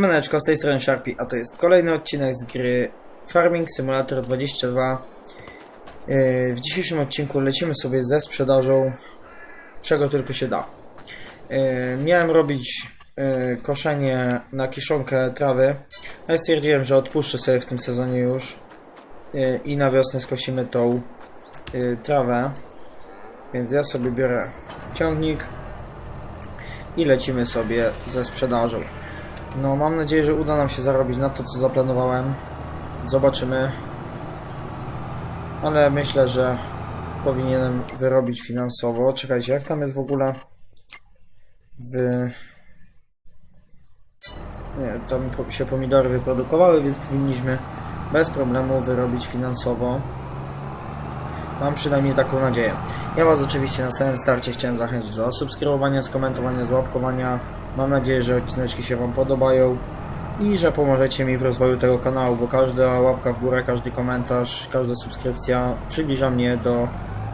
Siemaneczko, z tej strony Sharpie, a to jest kolejny odcinek z gry Farming Simulator 22. Yy, W dzisiejszym odcinku lecimy sobie ze sprzedażą czego tylko się da. Yy, Miałem robić yy, koszenie na kiszonkę trawy, ale stwierdziłem, że odpuszczę sobie w tym sezonie już i na wiosnę skosimy tą trawę. Więc ja sobie biorę ciągnik i lecimy sobie ze sprzedażą. No, mam nadzieję, że uda nam się zarobić na to, co zaplanowałem. Zobaczymy. Ale myślę, że powinienem wyrobić finansowo. Czekajcie, jak tam jest w ogóle w... Nie, tam się pomidory wyprodukowały, więc powinniśmy bez problemu wyrobić finansowo. Mam przynajmniej taką nadzieję. Ja Was oczywiście na samym starcie chciałem zachęcić do subskrybowania, skomentowania, złapkowania. Mam nadzieję, że odcineczki się Wam podobają i że pomożecie mi w rozwoju tego kanału, bo każda łapka w górę, każdy komentarz, każda subskrypcja przybliża mnie do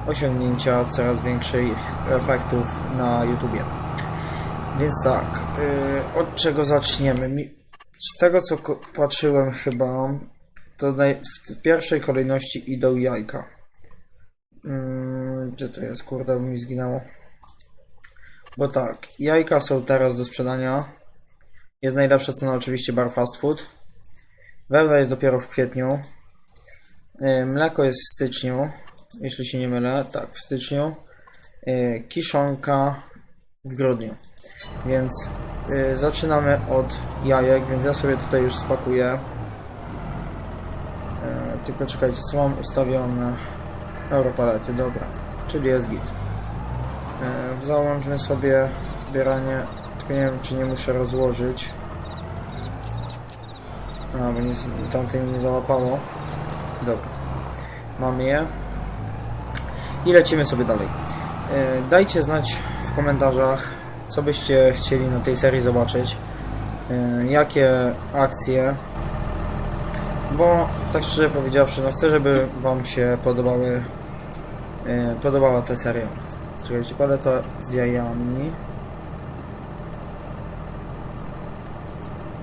osiągnięcia coraz większych efektów na YouTubie. Więc tak, yy, od czego zaczniemy? Z tego co patrzyłem chyba, to w pierwszej kolejności idą jajka. Mm, Gdzie to jest? Kurde, mi zginęło. Bo tak, jajka są teraz do sprzedania. Jest najlepsza cena oczywiście bar fast food. Wełna jest dopiero w kwietniu. Yy, Mleko jest w styczniu, jeśli się nie mylę. Tak, w styczniu. Yy, Kiszonka w grudniu. Więc yy, zaczynamy od jajek, więc ja sobie tutaj już spakuję. Tylko czekajcie, co mam ustawione? Europalety, dobra. Czyli jest git. E, Załączmy sobie zbieranie. Tylko nie wiem, czy nie muszę rozłożyć. A, bo nie, tamtej mi nie załapało. Dobra. Mamy je. I lecimy sobie dalej. E, Dajcie znać w komentarzach, co byście chcieli na tej serii zobaczyć. E, Jakie akcje. Bo tak szczerze powiedziawszy, no chcę, żeby Wam się podobały podobała ta seria. Czekajcie, paleta z jajami.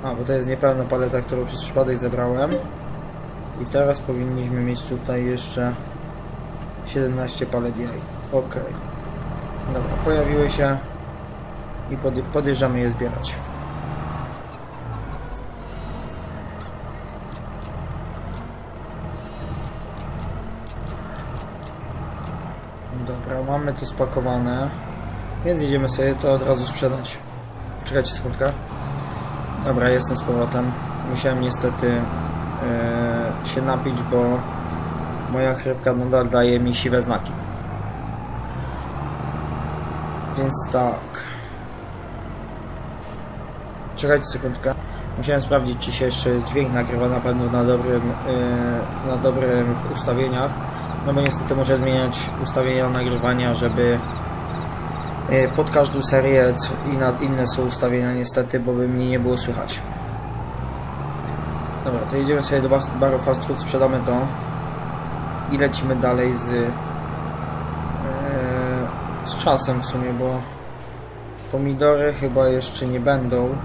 A, bo to jest niepełna paleta, którą przez przypadek zebrałem. I teraz powinniśmy mieć tutaj jeszcze 17 palet jaj. Ok. Dobra, pojawiły się i podjeżdżamy je zbierać. Mamy to spakowane. Więc idziemy sobie to od razu sprzedać. Czekajcie sekundkę. Dobra, jestem z powrotem. Musiałem niestety e, się napić, bo moja chrypka nadal daje mi siwe znaki. Więc tak. Czekajcie sekundkę. Musiałem sprawdzić, czy się jeszcze dźwięk nagrywa na pewno na dobrym, e, na dobrym ustawieniach. No bo niestety muszę zmieniać ustawienia nagrywania, żeby e, pod każdą serię i na inne są ustawienia niestety, bo by mnie nie było słychać. Dobra, to jedziemy sobie do baru fast food, sprzedamy to i lecimy dalej z e, z czasem w sumie, bo pomidory chyba jeszcze nie będą.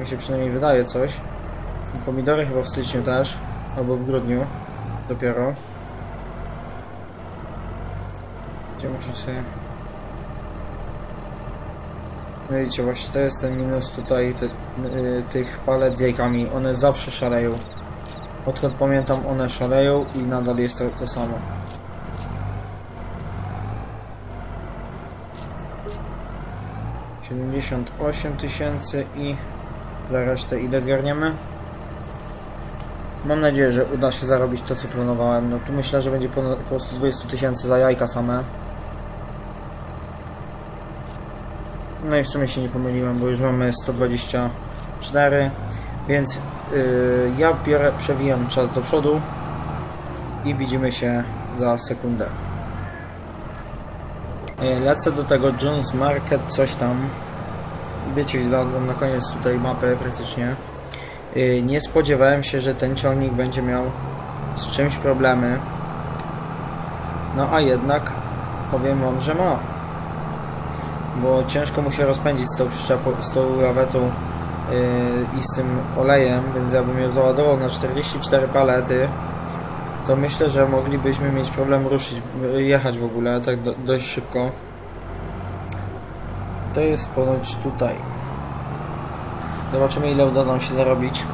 Mi się przynajmniej wydaje coś. Pomidory chyba w styczniu też, albo w grudniu dopiero. Gdzie muszę sobie... No widzicie, właśnie to jest ten minus tutaj te, y, tych palet z jajkami. One zawsze szaleją. Odkąd pamiętam, one szaleją i nadal jest to, to samo. Siedemdziesiąt osiem tysięcy i za resztę ile zgarniemy? Mam nadzieję, że uda się zarobić to, co planowałem. No tu myślę, że będzie ponad około 120 tysięcy za jajka same. No i w sumie się nie pomyliłem, bo już mamy 124, więc yy, ja biorę, przewijam czas do przodu i widzimy się za sekundę. Yy, Lecę do tego Jones Market, coś tam. Wiecie, na, na koniec tutaj mapy praktycznie. Yy, Nie spodziewałem się, że ten ciągnik będzie miał z czymś problemy. No a jednak powiem wam, że ma. Bo ciężko mu się rozpędzić z tą przyczepą, z tą lawetą yy, i z tym olejem, więc ja bym ją załadował na 44 palety, to myślę, że moglibyśmy mieć problem ruszyć, jechać w ogóle tak do, dość szybko. To jest ponoć tutaj. Zobaczymy ile uda nam się zarobić.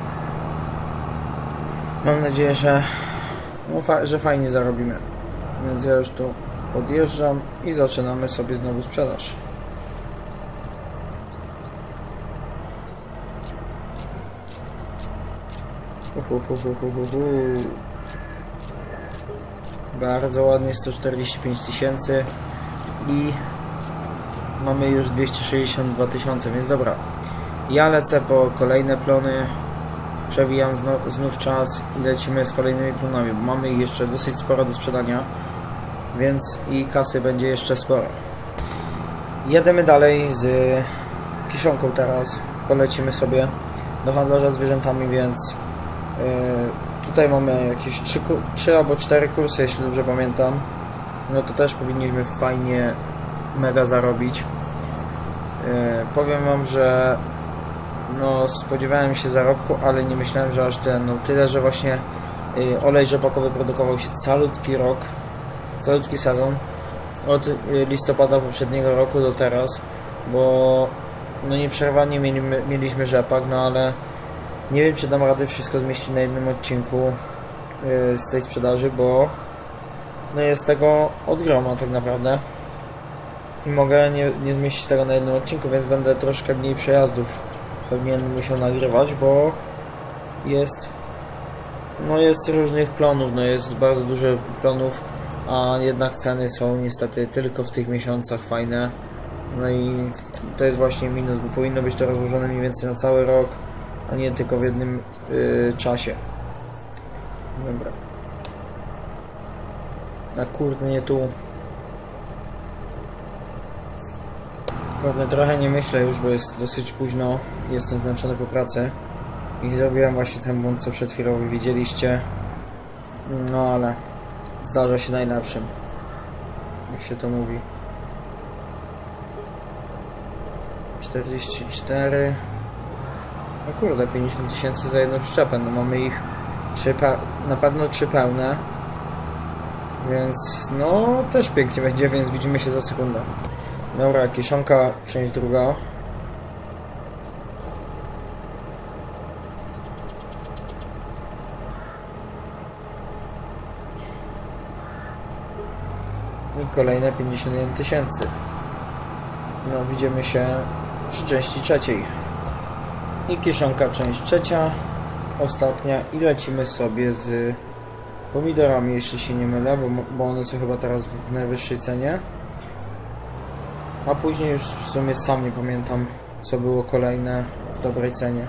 Mam nadzieję, że, no, fa- że fajnie zarobimy. Więc ja już tu podjeżdżam i zaczynamy sobie znowu sprzedaż. Uhuhuhuhuhu. Bardzo ładnie, 145 tysięcy i mamy już 262 tysiące, więc dobra. Ja lecę po kolejne plony, przewijam znów czas i lecimy z kolejnymi plonami, bo mamy ich jeszcze dosyć sporo do sprzedania, więc i kasy będzie jeszcze sporo. Jedziemy dalej z kiszonką teraz, polecimy sobie do handlarza zwierzętami, więc yy, tutaj mamy jakieś 3, 3 albo 4 kursy, jeśli dobrze pamiętam. No to też powinniśmy fajnie mega zarobić. Yy, powiem wam, że no spodziewałem się zarobku, ale nie myślałem, że aż ten, no tyle, że właśnie y, olej rzepakowy produkował się calutki rok, calutki sezon, od y, listopada poprzedniego roku do teraz, bo no nieprzerwanie mieliśmy, mieliśmy rzepak, no ale nie wiem, czy dam radę wszystko zmieścić na jednym odcinku y, z tej sprzedaży, bo no jest tego od groma tak naprawdę. I mogę nie, nie zmieścić tego na jednym odcinku, więc będę troszkę mniej przejazdów pewnie musiał nagrywać, bo jest no jest różnych plonów, no jest bardzo dużo plonów, a jednak ceny są niestety tylko w tych miesiącach fajne. No i to jest właśnie minus, bo powinno być to rozłożone mniej więcej na cały rok, a nie tylko w jednym y, czasie. Dobra. A kurde, nie tu. Kurde, trochę nie myślę już, bo jest dosyć późno. Jestem zmęczony po pracy. I zrobiłem właśnie ten błąd, co przed chwilą widzieliście. No ale zdarza się najlepszym. Jak się to mówi. 44. No kurde, 50 tysięcy za jedną przyczepę. No mamy ich trzy na pewno trzy pełne. Więc no też pięknie będzie, więc widzimy się za sekundę. Dobra, kiszonka, część druga. I kolejne 51 tysięcy. No, widzimy się przy części trzeciej. I kieszonka, część trzecia, ostatnia i lecimy sobie z pomidorami, jeśli się nie mylę, bo, bo one są chyba teraz w najwyższej cenie. A później już w sumie sam nie pamiętam, co było kolejne w dobrej cenie.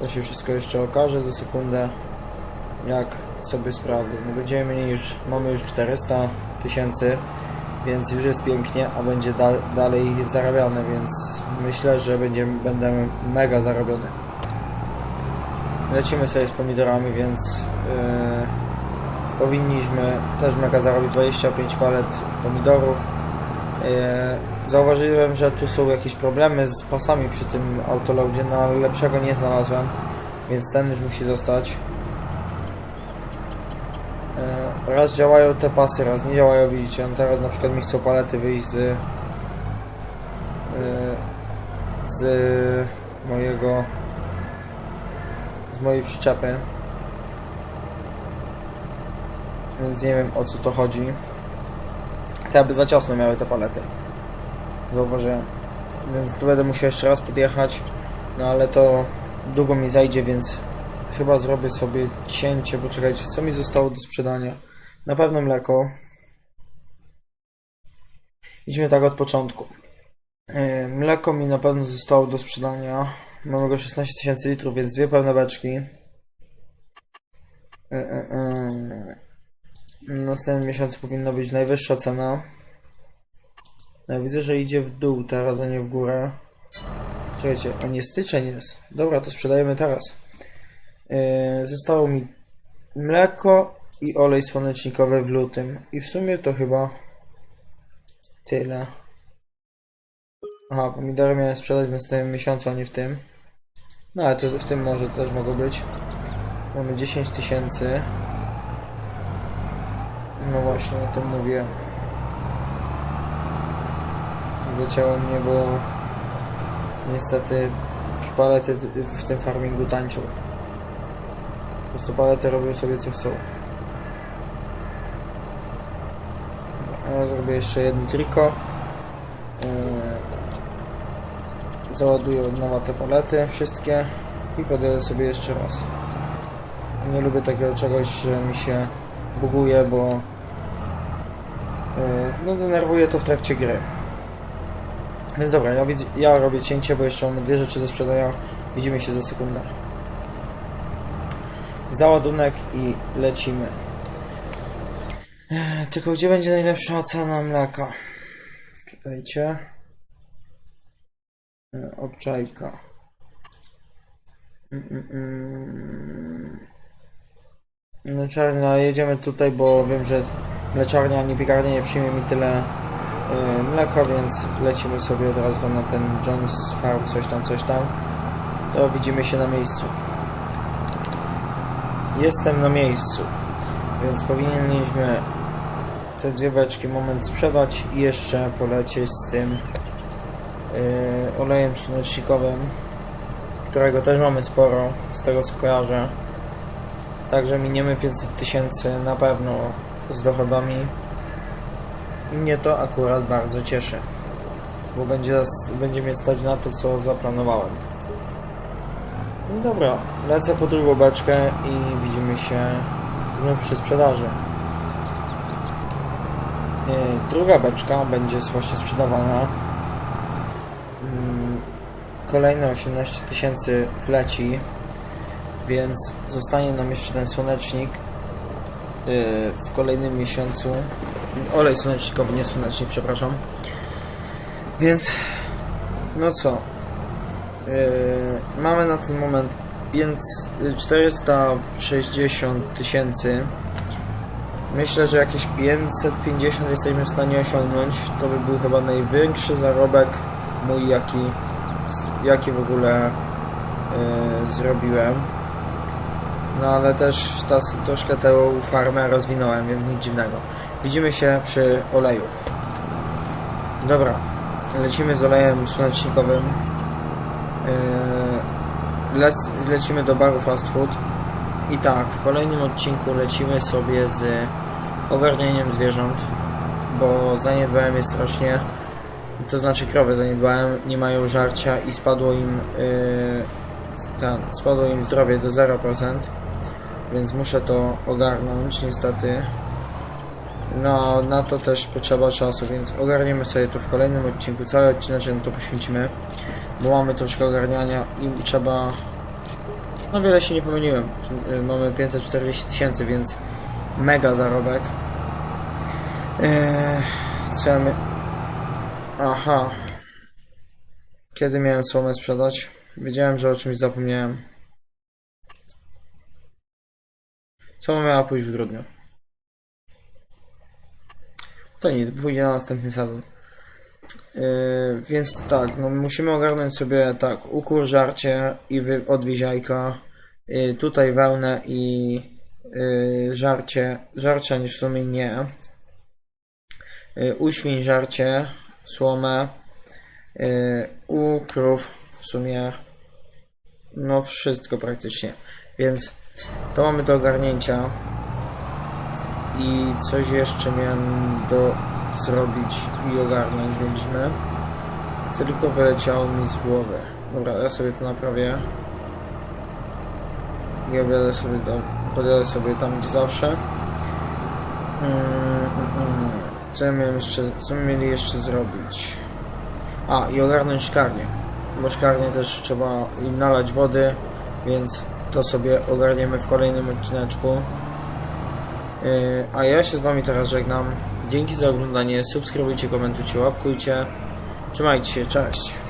To się wszystko jeszcze okaże za sekundę, jak sobie sprawdzę. No będziemy mieli już, mamy już 400 tysięcy, więc już jest pięknie, a będzie da, dalej zarabiane, więc myślę, że będzie, będę mega zarobiony. Lecimy sobie z pomidorami, więc yy, powinniśmy też mega zarobić 25 palet pomidorów. E, Zauważyłem, że tu są jakieś problemy z pasami przy tym autoloadzie, no ale lepszego nie znalazłem, więc ten już musi zostać. E, Raz działają te pasy, raz nie działają, widzicie, no teraz na przykład mi chcą palety wyjść z e, z mojego z mojej przyczepy więc nie wiem o co to chodzi te aby za ciasno miały te palety. Zauważyłem. Więc tu będę musiał jeszcze raz podjechać. No ale to długo mi zajdzie, więc chyba zrobię sobie cięcie, bo czekajcie, co mi zostało do sprzedania? Na pewno mleko. Idźmy tak od początku. Yy, Mleko mi na pewno zostało do sprzedania. Mamy go 16 tysięcy litrów, więc dwie pełne beczki. Yy, yy, yy. Następnym miesiącu powinna być najwyższa cena. No, widzę, że idzie w dół teraz, a nie w górę. Słuchajcie, a nie styczeń jest. Dobra, to sprzedajemy teraz. Yy, zostało mi mleko i olej słonecznikowy w lutym. I w sumie to chyba tyle. Aha, pomidory miałem sprzedać w następnym miesiącu, a nie w tym. No ale to w tym może też mogło być. Mamy 10 tysięcy. No właśnie, o tym mówię. Zacięło mnie, bo niestety palety w tym farmingu tańczą. Po prostu palety robią sobie co chcą. Ja zrobię jeszcze jedno triko. Yy, Załaduję od nowa te palety, wszystkie i podjadę sobie jeszcze raz. Nie lubię takiego czegoś, że mi się buguje, bo no denerwuje to w trakcie gry. Więc dobra, ja, ja robię cięcie, bo jeszcze mamy dwie rzeczy do sprzedania. Widzimy się za sekundę. Załadunek i lecimy. Ech, Tylko gdzie będzie najlepsza cena mleka? Czekajcie. E, Obczajka. Mm, mm, mm. Mleczarnia, jedziemy tutaj, bo wiem, że mleczarnia ani piekarnia nie przyjmie mi tyle e, mleka, więc lecimy sobie od razu na ten Jones Farm, coś tam, coś tam. To widzimy się na miejscu. Jestem na miejscu, więc powinniśmy te dwie beczki moment sprzedać i jeszcze polecieć z tym yy, olejem słonecznikowym, którego też mamy sporo, z tego co kojarzę. Także miniemy 500 tysięcy na pewno z dochodami. Mnie to akurat bardzo cieszy, bo będzie, będzie mnie stać na to, co zaplanowałem. No dobra, lecę po drugą beczkę i widzimy się znów przy sprzedaży. Yy, Druga beczka będzie właśnie sprzedawana. Mm, Kolejne 18 tysięcy wleci, więc zostanie nam jeszcze ten słonecznik w kolejnym miesiącu. Olej słonecznikowy, nie słonecznik, przepraszam. Więc, no co? Yy, mamy na ten moment więc 460 tysięcy. Myślę, że jakieś 550 jesteśmy w stanie osiągnąć. To by był chyba największy zarobek mój, jaki, jaki w ogóle yy, zrobiłem. No ale też ta, troszkę tę farmę rozwinąłem, więc nic dziwnego. Widzimy się przy oleju. Dobra, lecimy z olejem słonecznikowym. Yy, lec, lecimy do baru fast food. I tak, w kolejnym odcinku lecimy sobie z ogarnianiem zwierząt, bo zaniedbałem je strasznie. To znaczy krowy zaniedbałem, nie mają żarcia i spadło im yy, ten, spadło im zdrowie do 0%, więc muszę to ogarnąć niestety. No, na to też potrzeba czasu, więc ogarniemy sobie to w kolejnym odcinku. Cały odcinek na to poświęcimy, bo mamy troszkę ogarniania i trzeba no wiele się nie pomyliłem. Mamy 540 tysięcy, więc mega zarobek. Eee, co ja my... Aha. Kiedy miałem słomę sprzedać? Wiedziałem, że o czymś zapomniałem. Słoma miała pójść w grudniu. To nic, pójdzie na następny sezon. Yy, więc tak, no musimy ogarnąć sobie tak, ukór, żarcie i wy, yy, tutaj wełnę i yy, żarcie, żarcia w sumie nie, yy, u świń żarcie, słomę, yy, u krów w sumie, no wszystko praktycznie, więc to mamy do ogarnięcia i coś jeszcze miałem do zrobić i ogarnąć mieliśmy. Tylko wyleciało mi z głowy. Dobra, ja sobie to naprawię. I objadę sobie do, podjadę sobie tam gdzie zawsze. Mm. Co ja miałem jeszcze, co my mieli jeszcze zrobić? A, i ogarnąć szkarnię. Bo szkarnię też trzeba im nalać wody, więc to sobie ogarniemy w kolejnym odcineczku. Yy, A ja się z Wami teraz żegnam. Dzięki za oglądanie. Subskrybujcie, komentujcie, łapkujcie. Trzymajcie się, cześć.